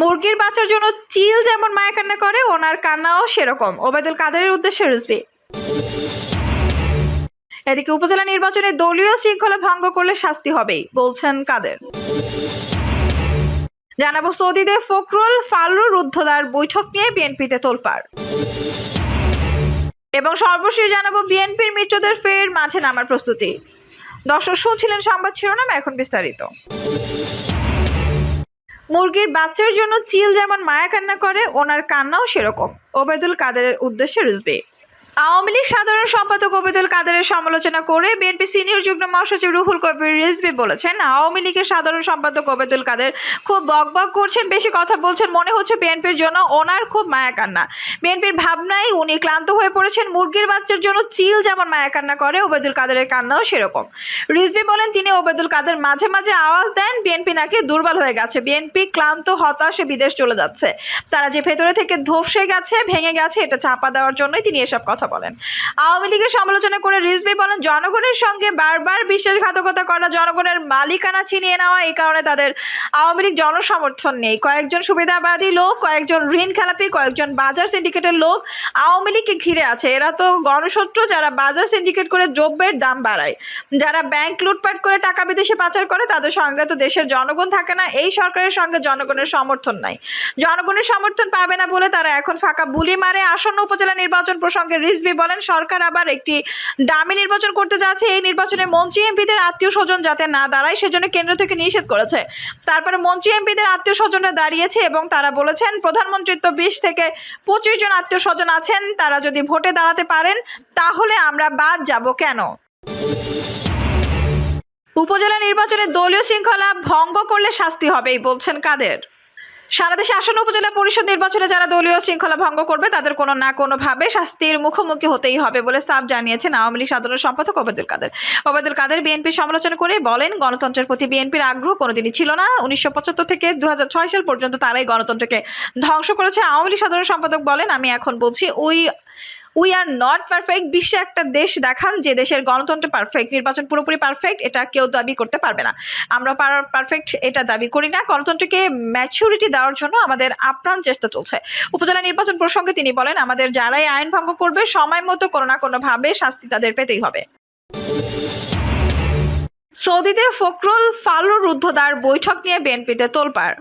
মুরগির বাচ্চার জন্য চিল যেমন মায়া কান্না করে, ওনার কান্নাও সেরকম। ওবায়দুল কাদেরের উদ্দেশ্যে রুজবি। এদিকে উপজেলা নির্বাচনে দলীয় শৃঙ্খলা ভঙ্গ করলে শাস্তি হবেই, বলছেন কাদের। জানাব সৌদিতে ফখরুল ফালুর রুদ্ধদার বৈঠক নিয়ে বিএনপিতে তোলপাড়। এবং সর্বশেষ জানাব বিএনপির মিত্রদের ফের মাঠে নামার প্রস্তুতি। দর্শক শুনছিলেন সংবাদ শিরোনাম, এখন বিস্তারিত। মুরগির বাচ্চার জন্য চিল যেমন মায়া কান্না করে, ওনার কান্নাও সেরকম। ওবেদুল কাদেরের উদ্দেশ্যে রুজবে আওয়ামী লীগ সাধারণ সম্পাদক ওবেদুল কাদেরের সমালোচনা করে বিএনপি সিনিয়র যুগ্ম মহাসচিব রুহুল কবির রিজভি বলেছেন, আওয়ামী লীগের সাধারণ সম্পাদক ওবেদুল কাদের খুব বকবক করছেন, বেশি কথা বলছেন মনে হচ্ছে বিএনপির জন্য ওনার খুব মায়া কান্না। বিএনপির ভাবনায় উনি ক্লান্ত হয়ে পড়েছেন, মুরগির বাচ্চার জন্য চিল যেমন মায়া কান্না করে ওবেদুল কাদেরের কান্নাও সেরকম। রিজভি বলেন, তিনি ওবেদুল কাদের মাঝে মাঝে আওয়াজ দেন, বিএনপি নাকি দুর্বল হয়ে গেছে, বিএনপি ক্লান্ত, হতাশে বিদেশ চলে যাচ্ছে। তারা যে ভেতরে থেকে ধসে গেছে, ভেঙে গেছে, এটা চাপা দেওয়ার জন্যই তিনি এসব কথা বলেন। আওয়ামী লীগের সমালোচনা করে রিজভি বলেন, জনগণের সঙ্গে বারবার বিশ্বাসঘাতকতা করা, জনগণের মালিকানা ছিনিয়ে নেওয়া, এই কারণে তাদের আওয়ামী লীগ জনসমর্থন নেই। কয়েকজন সুবিধাবাদী লোক, কয়েকজন ঋণ খেলাপি, কয়েকজন বাজার সিন্ডিকেটের লোক আওয়ামী লীগকে ঘিরে আছে। এরা তো গণশত্রু, যারা বাজার সিন্ডিকেট করে দ্রব্যের দাম বাড়ায়। যারা ব্যাংক লুটপাট করে টাকা বিদেশে পাচার করে, তাদের সঙ্গে তো দেশের জনগণ থাকে না। এই সরকারের সঙ্গে জনগণের সমর্থন নাই। জনগণের সমর্থন পাবে না বলে তারা এখন ফাঁকা বুলি মারে। আসন্ন উপজেলা নির্বাচন প্রসঙ্গে রিজভি বলেন, সরকার আবার একটি দামি নির্বাচন করতে যাচ্ছে। এই নির্বাচনে মন্ত্রী এমপিদের আত্মীয় স্বজন যাতে না দাঁড়ায়, সেজন্য কেন্দ্র থেকে নিষেধ করেছে। তারপরে মন্ত্রী এমপিদের আত্মীয় স্বজনরা দাঁড়িয়েছে এবং তারা বলেছেন, প্রধানমন্ত্রীর তো বিশ থেকে পঁচিশ জন আত্মীয় স্বজন আছেন, তারা যদি ভোটে দাঁড়াতে পারেন, তাহলে আমরা বাদ যাব কেন? উপজেলা নির্বাচনে দলীয় শৃঙ্খলা ভঙ্গ করলে শাস্তি হবেই, বলছেন কাদের? সারা দেশে আসন্ন উপজেলা পরিষদ নির্বাচনে যারা দলীয় শৃঙ্খলা ভঙ্গ করবে, তাদের কোনো না কোনোভাবে শাস্তির মুখোমুখি হতেই হবে বলে সাফ জানিয়েছেন আওয়ামী লীগ সাধারণ সম্পাদক ওবায়দুল কাদের। ওবায়দুল কাদের বিএনপি সমালোচনা করে বলেন, গণতন্ত্রের প্রতি বিএনপির আগ্রহ কোনোদিনই ছিল না। উনিশশো পঁচাত্তর থেকে দু হাজার ছয় সাল পর্যন্ত তারাই গণতন্ত্রকে ধ্বংস করেছে। আওয়ামী লীগ সাধারণ সম্পাদক বলেন, আমি এখন বলছি we we are not perfect বিশ্বে একটা দেশ দেখান যে দেশের গণতন্ত্র পারফেক্ট নির্বাচন পুরোপুরি পারফেক্ট এটা কেউ দাবি করতে পারবে না। আমরা পারফেক্ট এটা দাবি করি না। গণতন্ত্রকে ম্যাচুরিটি দেওয়ার জন্য আমাদের আপ্রাণ চেষ্টা চলছে। উপজেলা নির্বাচন প্রসঙ্গে তিনি বলেন, আমাদের যারাই আইন ভঙ্গ করবে, সময় মতো কোনো না কোনোভাবে শাস্তি তাদের পেতেই হবে। সৌদিতে ফখরুল ফালুর রুদ্ধদার বৈঠক নিয়ে বিএনপিতে তোলপাড়।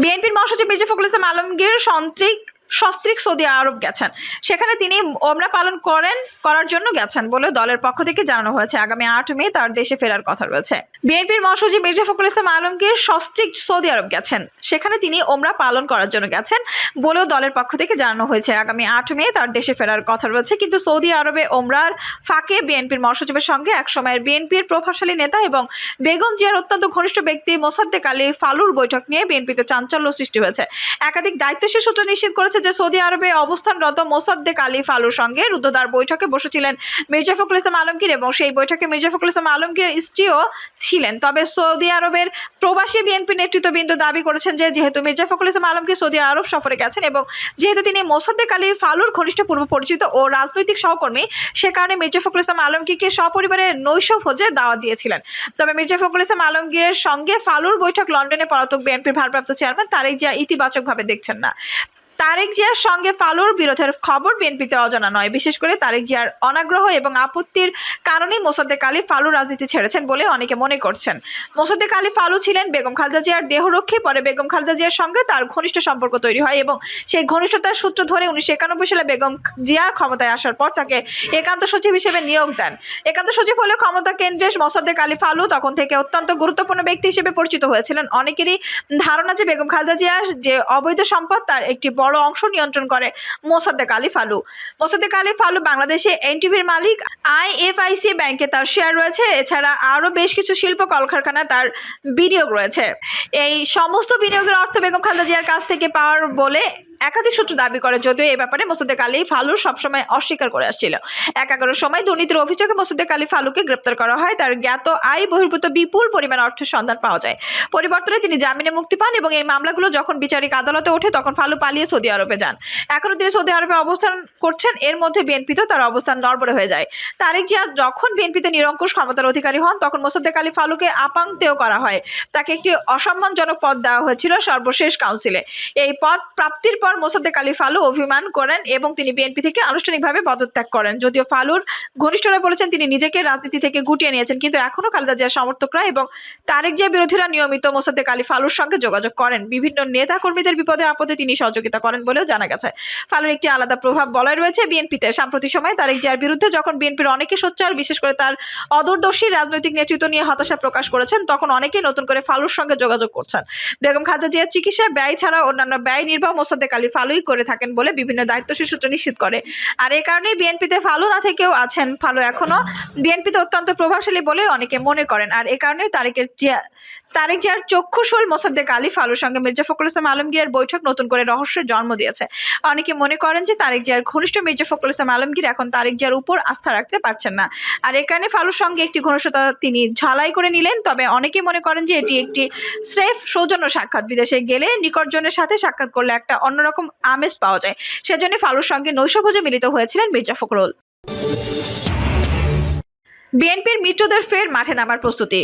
বিএনপির মহাসচিব মির্জা ফখরুল ইসলাম আলমগীর সন্ত্রিক সস্ত্রিক সৌদি আরব গেছেন। সেখানে তিনি ওমরা পালন করেন, করার জন্য গেছেন বলে দলের পক্ষ থেকে জানানো হয়েছে। আগামী আট মে তার দেশে ফেরার কথা রয়েছে। বিএনপির মহাসচিব মির্জা ফখরুল ইসলাম আলমগীর সস্ত্রিক সৌদি আরব গেছেন। সেখানে তিনি ওমরা পালন করার জন্য গেছেন বলেও দলের পক্ষ থেকে জানানো হয়েছে। আগামী আট মে তার দেশে ফেরার কথা রয়েছে। কিন্তু সৌদি আরবে ওমরার ফাঁকে বিএনপির মহাসচিবের সঙ্গে একসময়ের বিএনপির প্রভাবশালী নেতা এবং বেগম জিয়ার অত্যন্ত ঘনিষ্ঠ ব্যক্তি মোসাদ্দেক আলী ফালুর বৈঠক নিয়ে বিএনপিতে চাঞ্চল্য সৃষ্টি হয়েছে। একাধিক দায়িত্বশীল সূত্র নিশ্চিত করেছে যে সৌদি আরবে অবস্থানরত মোসাদ্দেক আলী ফালুর সঙ্গে রুদ্ধদ্বার বৈঠকে বসেছিলেন মির্জা ফখরুল ইসলাম আলমগীর এবং সেই বৈঠকে মির্জা ফখরুল ইসলাম আলমগীর স্ত্রীও ছিলেন। তবে সৌদি আরবের প্রবাসী বিএনপি নেতৃত্ববৃন্দ দাবি করেছেন যে, যেহেতু মির্জা ফখরুল ইসলাম আলমগীর সৌদি আরব সফরে গেছেন এবং যেহেতু তিনি মোসাদ্দেক আলী ফালুর ঘনিষ্ঠ পূর্ব পরিচিত ও রাজনৈতিক সহকর্মী, সে কারণে মির্জা ফখরুল ইসলাম আলমগীরকে সপরিবারে নৈশ ভোজে দাওয়াত দিয়েছিলেন। তবে মির্জা ফখরুল ইসলাম আলমগীরের সঙ্গে ফালুর বৈঠক লন্ডনে পলাতক বিএনপির ভারপ্রাপ্ত চেয়ারম্যান তারেক জিয়া ইতিবাচকভাবে দেখছেন না। তারেক জিয়ার সঙ্গে ফালুর বিরোধের খবর বিএনপিতে অজানা নয়। বিশেষ করে তারেক জিয়ার অনাগ্রহ এবং আপত্তির কারণেই মোসাদ্দেক আলী ফালু রাজনীতি ছেড়েছেন বলে অনেকে মনে করছেন। মোসাদ্দেক আলী ফালু ছিলেন বেগম খালেদা জিয়ার দেহরক্ষী। পরে বেগম খালেদা জিয়ার সঙ্গে তার ঘনিষ্ঠ সম্পর্ক তৈরি হয় এবং সেই ঘনিষ্ঠতার সূত্র ধরে উনিশশো একানব্বই সালে বেগম জিয়া ক্ষমতায় আসার পর তাকে একান্ত সচিব হিসেবে নিয়োগ দেন। একান্ত সচিব হলে ক্ষমতা কেন্দ্রে মোসাদ্দেক আলী ফালু তখন থেকে অত্যন্ত গুরুত্বপূর্ণ ব্যক্তি হিসেবে পরিচিত হয়েছিলেন। অনেকেরই ধারণা যে বেগম খালেদা জিয়ার যে অবৈধ সম্পদ তার একটি বড় অংশ নিয়ন্ত্রণ করে মোসাদ্দেক আলী ফালু। মোসাদ্দেক আলী ফালু বাংলাদেশে এনটিভির মালিক, আইএফআইসি ব্যাংকে তার শেয়ার রয়েছে। এছাড়া আরও বেশ কিছু শিল্প কলকারখানা তার বিনিয়োগ রয়েছে। এই সমস্ত বিনিয়োগের অর্থ বেগম খালেদা জিয়ার কাছ থেকে পাওয়ার বলে একাধিক সূত্র দাবি করে যদিও এই ব্যাপারে মোসাদ্দেক আলী ফালু সবসময় অস্বীকার করে আসছিল। এক এগারোর সময় দুর্নীতির অভিযোগে মোসাদ্দেক আলী ফালুকে গ্রেপ্তার করা হয়। তার জ্ঞাত আয় বহির্ভূত বিপুল পরিমাণ অর্থের সন্ধান পাওয়া যায়। পরিবর্তনে তিনি জামিনে মুক্তি পান এবং এই মামলাগুলো যখন বিচারিক আদালতে ওঠে, তখন ফালু পালিয়ে সৌদি আরবে যান। এখনও তিনি সৌদি আরবে অবস্থান করছেন। এর মধ্যে বিএনপিতে তার অবস্থান নড়বড়ে হয়ে যায়। তারেক জিয়া যখন বিএনপিতে নিরঙ্কুশ ক্ষমতার অধিকারী হন, তখন মোসাদ্দেক আলী ফালুকে আপাংতেও করা হয়। তাকে একটি অসম্মানজনক পদ দেওয়া হয়েছিল সর্বশেষ কাউন্সিলে। এই পদ প্রাপ্তির পর মোসাদ্দেক আলী ফালু অভিমান করেন এবং তিনি বিএনপি থেকে আনুষ্ঠানিকভাবে পদত্যাগ করেন। যদিও ফালুর ঘনিষ্ঠরা বলেছেন তিনি নিজেকে রাজনীতি থেকে গুটিয়ে নিয়েছেন, কিন্তু এখনও খালেদা জিয়ার সমর্থকরা এবং তারেক জিয়া বিরোধীরা নিয়মিত মোসাদ্দেক আলী ফালুর সঙ্গে যোগাযোগ করেন। বিভিন্ন নেতা কর্মীদের বিপদে আপদে তিনি সহযোগিতা করেন বলেও জানা গেছে। ফালুর একটি আলাদা প্রভাব বলয় রয়েছে বিএনপিতে। সাম্প্রতিক সময়ে তারেক জিয়ার বিরুদ্ধে যখন বিএনপির অনেকে সোচ্চার, বিশেষ করে তার অদূরদর্শী রাজনৈতিক নেতৃত্ব নিয়ে হতাশা প্রকাশ করেছেন, তখন অনেকেই নতুন করে ফালুর সঙ্গে যোগাযোগ করছেন। বেগম খালেদা জিয়ার চিকিৎসা ব্যয় ছাড়া অন্যান্য ব্যয় নির্বাহ মোসাদ্দেক আলী ফালুই করে থাকেন বলে বিভিন্ন দায়িত্বশীল সূত্র নিশ্চিত করে। আর এ কারণেই বিএনপিতে ফালু না থেকেও আছেন ফালু এখনও বিএনপিতে অত্যন্ত প্রভাবশালী বলে অনেকে মনে করেন। আর এ কারণে তারেকের তারেক জিয়ার চক্ষু চক্ষুশূল মোসাদ্দেক আলী ফালুর সঙ্গে মির্জা ফখরুল ইসলাম আলমগীরের বৈঠক নতুন করে রহস্যের জন্ম দিয়েছে। অনেকে মনে করেন যে তারেক জিয়ার ঘনিষ্ঠ মির্জা ফখরুল ইসলাম আলমগীর এখন তারেক জিয়ার উপর আস্থা রাখতে পারছেন না। আর এ কারণে ফালুর সঙ্গে একটি ঘনিষ্ঠতা তিনি ঝালাই করে নিলেন, তবে অনেকে মনে করেন যে এটি একটি স্রেফ সৌজন্য সাক্ষাৎ। বিদেশে গেলে নিকটজনের সাথে সাক্ষাৎ করলে একটা অন্যরকম আমেজ পাওয়া যায়। সেজন্য ফালুর সঙ্গে নৈশভোজে মিলিত হয়েছিলেন মির্জা ফখরুল। বিএনপির মিত্রদের ফের মাঠে নামার প্রস্তুতি।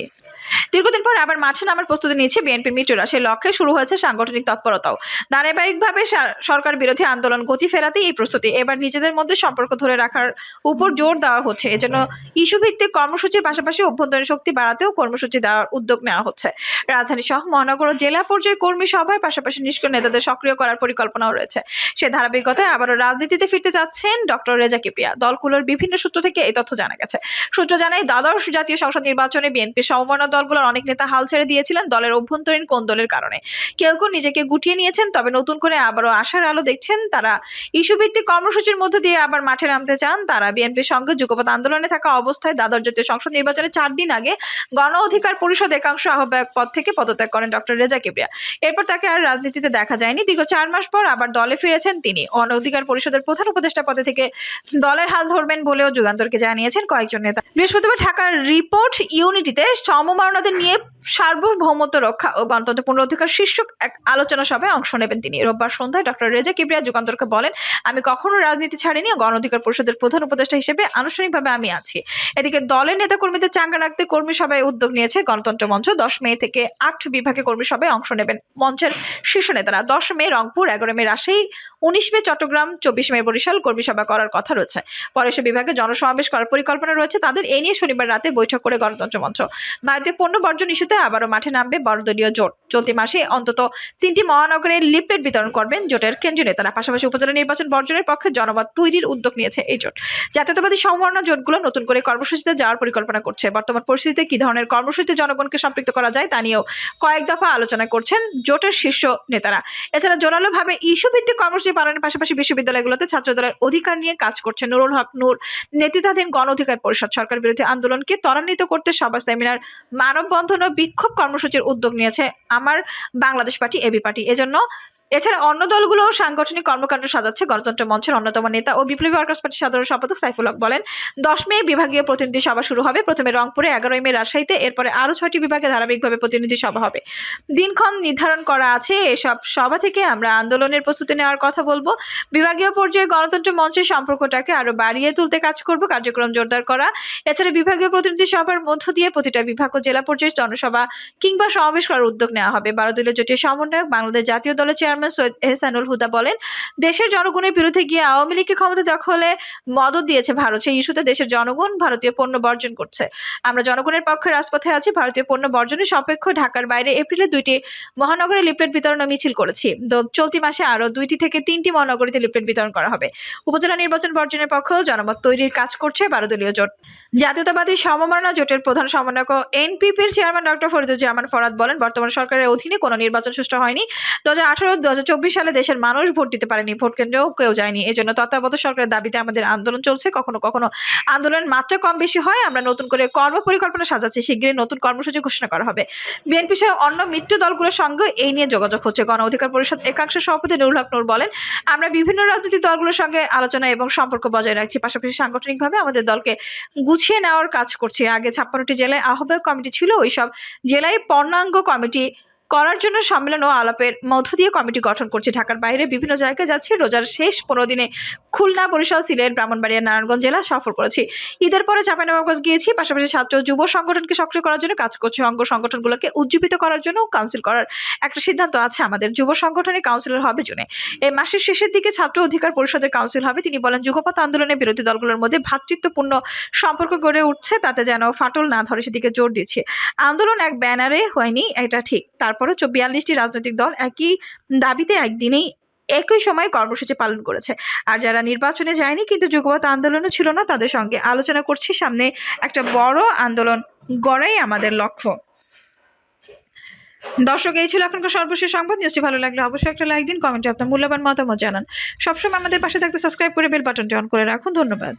দীর্ঘদিন পর আবার মাঠে নামার প্রস্তুতি নিচ্ছে বিএনপির মিত্ররা সেই লক্ষ্যে শুরু হয়েছে সাংগঠনিক তৎপরতাও। ধারাবাহিকভাবে সরকার বিরোধী আন্দোলন গতি ফেরাতে এই প্রস্তুতি। এবার নিজেদের মধ্যে সম্পর্ক ধরে রাখার উপর জোর দেওয়া হচ্ছে। এজন্য ইস্যু ভিত্তিক কর্মসূচির পাশাপাশি অভ্যন্তরীণ শক্তি বাড়াতেও কর্মসূচি দেওয়ার উদ্যোগ নেওয়া হচ্ছে। রাজধানী সহ মহানগর ও জেলা পর্যায়ে কর্মী সভার পাশাপাশি নিষ্ক্রিয় নেতাদের সক্রিয় করার পরিকল্পনাও রয়েছে। সে ধারাবাহিকতায় আবারও রাজনীতিতে ফিরতে যাচ্ছেন ডক্টর রেজা কিপ্রিয়া। দলগুলোর বিভিন্ন সূত্র থেকে এই তথ্য জানা গেছে। সূত্র জানায়, দ্বাদশ জাতীয় সংসদ নির্বাচনে বিএনপি সমমনা দলগুলোর অনেক নেতা হাল ছেড়ে দিয়েছিলেন দলের অভ্যন্তরীণ কোন্দলের কারণে। কেউ কেউ নিজেকে গুটিয়ে নিয়েছেন, তবে নতুন করে আবারও আশার আলো দেখছেন তারা। ইস্যুভিত্তিক কর্মসূচির মধ্য দিয়ে আবার মাঠে নামতে চান তারা। বিএনপির সঙ্গে যুগপৎ আন্দোলনে থাকা অবস্থায় দ্বাদশ জাতীয় সংসদ নির্বাচনে চার দিন আগে গণ অধিকার পরিষদ একাংশ আহ্বায়ক পদ থেকে পদত্যাগ করেন ডক্টর রেজা কিবরিয়া। এরপর তাকে আর রাজনীতিতে দেখা যায়নি। দীর্ঘ চার মাস পর আবার দলে ফিরেছেন তিনি। গণ অধিকার পরিষদের প্রধান উপদেষ্টা পদে থেকে দলের হাল ধরবেন বলেও যুগান্তরকে জানিয়েছেন কয়েকজন নেতা। বৃহস্পতিবার ঢাকার রিপোর্ট ইউনিটিতে সমমারণাদের নিয়ে সার্বভৌমত্ব রক্ষা ও গণতন্ত্র পুনরুদ্ধার শীর্ষক এক আলোচনা সভায় অংশ নেবেন তিনি। রোববার সন্ধ্যায় ডক্টর রেজা কিবরিয়া যুগান্তরকে বলেন, আমি কখনো রাজনীতি ছাড়িনি গণ অধিকার পরিষদের প্রধান উপদেষ্টা হিসেবে আনুষ্ঠানিকভাবে আমি আছি। এদিকে দলের নেতাকর্মীদের চাঙ্গা রাখতে কর্মী সভায় উদ্যোগ নিয়েছে গণতন্ত্র মঞ্চ। দশ মে থেকে আট বিভাগে কর্মী সভায় অংশ নেবেন মঞ্চের শীর্ষ নেতারা। দশ মে রংপুর, এগারো মে রাজশাহী, উনিশ মে চট্টগ্রাম, চব্বিশ মে বরিশাল কর্মী সভা করার কথা রয়েছে। পরে সে বিভাগে জনসমাবেশ করার পরিকল্পনা রয়েছে তাদের। এ নিয়ে শনিবার রাতে বৈঠক করে গণতন্ত্র মঞ্চ। ভারতীয় পণ্য বর্জন ইস্যুতে আবারও মাঠে নামবে বড়দলীয় জোট। চলতি মাসে অন্তত তিনটি মহানগরে লিফলেট বিতরণ করবেন জোটের কেন্দ্রীয় নেতারা। পাশাপাশি উপজেলা নির্বাচন বর্জনের পক্ষে জনমত তৈরির উদ্যোগ নিয়েছে এই জোট। জাতীয়তাবাদী সম্ভাবনা জোটগুলো নতুন করে কর্মসূচিতে যাওয়ার পরিকল্পনা করছে। বর্তমান পরিস্থিতিতে কি ধরনের কর্মসূচিতে জনগণকে সম্পৃক্ত করা যায় তা নিয়েও কয়েক দফা আলোচনা করছেন জোটের শীর্ষ নেতারা। এছাড়া জোরালোভাবে ইস্যু ভিত্তিক কর্মসূচি পালনের পাশাপাশি বিশ্ববিদ্যালয়গুলোতে ছাত্রদলের অধিকার নিয়ে কাজ করছে নুরুল হক নূর, নেতৃত্বাধীন গণ অধিকার পরিষদ সরকার বিরোধী আন্দোলনকে ত্বরান্বিত করতে সভা, সেমিনার মানববন্ধন ও বিক্ষোভ কর্মসূচির উদ্যোগ নিয়েছে আমার বাংলাদেশ পার্টি এবি পার্টি এজন্য এছাড়া অন্য দলগুলো সাংগঠনিক কর্মকাণ্ড সাজাচ্ছে। গণতন্ত্র মঞ্চের অন্যতম নেতা ও বিপ্লবী ওয়ার্কার্স পার্টির সাধারণ সম্পাদক সাইফুল হক বলেন, দশ মে বিভাগীয় প্রতিনিধি সভা শুরু হবে। প্রথমে রংপুরে, এগারোই মে রাজশাহীতে, এরপরে আরও ছয়টি বিভাগে ধারাবাহিকভাবে প্রতিনিধি সভা হবে। দিনক্ষণ নির্ধারণ করা আছে। এসব সভা থেকে আমরা আন্দোলনের প্রস্তুতি নেওয়ার কথা বলব। বিভাগীয় পর্যায়ে গণতন্ত্র মঞ্চের সম্পর্কটাকে আরও বাড়িয়ে তুলতে কাজ করব, কার্যক্রম জোরদার করা। এছাড়া বিভাগীয় প্রতিনিধি সভার মধ্য দিয়ে প্রতিটা বিভাগ ও জেলা পর্যায়ে জনসভা কিংবা সমাবেশ করার উদ্যোগ নেওয়া হবে। বারো দলীয় জোটের সমন্বয়ক, বাংলাদেশ জাতীয় দলের চেয়ারম্যান সৈয়দ এহসানুল হুদা বলেন, দেশের জনগণের বিরুদ্ধে গিয়ে আওয়ামী লীগকে ক্ষমতা দখলে মদত দিয়েছে ভারত। সেই ইস্যুতে দেশের জনগণ ভারতীয় পণ্য বর্জন করছে। আমরা জনগণের পক্ষে রাজপথে আছি, ভারতীয় পণ্য বর্জনের সাপেক্ষ ঢাকার বাইরে এপ্রিলে দুইটি মহানগরে লিফলেট বিতরণ মিছিল করেছি। চলতি মাসে আরও দুইটি থেকে তিনটি মহানগরীতে লিফলেট বিতরণ করা হবে। উপজেলা নির্বাচন বর্জনের পক্ষেও জনমত তৈরির কাজ করছে বারো দলীয় জোট। জাতীয়তাবাদী সমমনা জোটের প্রধান সমন্বয়ক এনপিপির চেয়ারম্যান ডক্টর ফরিদুজ্জামান ফরাদ বলেন, বর্তমান সরকারের অধীনে কোনো নির্বাচন সুষ্ঠু হয়নি। দু হাজার আঠারো দু সালে দেশের মানুষ ভোট দিতে পারেনি, ভোট কেন্দ্রেও কেউ যায়নি। এজন্য তত্ত্বাবধায়ক সরকারের দাবিতে আমাদের আন্দোলন চলছে। কখনো কখনো আন্দোলনের মাত্রা কম বেশি হয়। আমরা নতুন করে কর্ম পরিকল্পনা সাজাচ্ছি। শীঘ্রই নতুন কর্মসূচি ঘোষণা করা হবে। বিএনপি সহ অন্য মিত্র দলগুলোর সঙ্গে এই নিয়ে যোগাযোগ হচ্ছে। গণ অধিকার পরিষদ একাংশ সভাপতি নুরুল হক নূর বলেন, আমরা বিভিন্ন রাজনৈতিক দলগুলোর সঙ্গে আলোচনা এবং সম্পর্ক বজায় রাখছি। পাশাপাশি সাংগঠনিকভাবে আমাদের দলকে গুছিয়ে নেওয়ার কাজ করছি। আগে ছাপ্পান্নটি জেলায় আহ্বায়ক কমিটি ছিল। ওইসব জেলায় পর্ণাঙ্গ কমিটি করার জন্য সম্মেলন ও আলাপের মধ্য দিয়ে কমিটি গঠন করছে ঢাকার বাইরে। বিভিন্ন জায়গায় যাচ্ছি রোজার শেষ পনেরো দিনে খুলনা, বরিশাল, সিলেট, ব্রাহ্মণবাড়িয়া, নারায়ণগঞ্জ জেলা সফর করেছি। ঈদের পরে চাঁপাইনবাবগঞ্জ গিয়েছি। পাশাপাশি ছাত্র যুব সংগঠনকে সক্রিয় করার জন্য কাজ করছে অঙ্গ সংগঠনগুলোকে উজ্জীবিত করার জন্য কাউন্সিল করার একটা সিদ্ধান্ত আছে আমাদের। যুব সংগঠনের কাউন্সিলর হবে জুনে। এই মাসের শেষের দিকে ছাত্র অধিকার পরিষদের কাউন্সিল হবে। তিনি বলেন যুগপথ আন্দোলনে বিরোধী দলগুলোর মধ্যে ভ্রাতৃত্বপূর্ণ সম্পর্ক গড়ে উঠছে। তাতে যেন ফাটল না ধরে সেদিকে জোর দিচ্ছে। আন্দোলন এক ব্যানারে হয়নি, এটা ঠিক। তারপরে বিয়াল্লিশটি রাজনৈতিক দল একই দাবিতে একদিনেই একই সময় কর্মসূচি পালন করেছে। আর যারা নির্বাচনে যায়নি কিন্তু যুগপথ আন্দোলনও ছিল না, তাদের সঙ্গে আলোচনা করছি। সামনে একটা বড় আন্দোলন গড়াই আমাদের লক্ষ্য। দর্শক, এই ছিল এখনকার সর্বশেষ সংবাদ। নিউজটি ভালো লাগলে অবশ্যই একটা লাইক দিন কমেন্টে আপনার মূল্যবান মতামত জানান। সবসময় আমাদের পাশে থাকতে সাবস্ক্রাইব করে বেল বাটনটি অন করে রাখুন। ধন্যবাদ।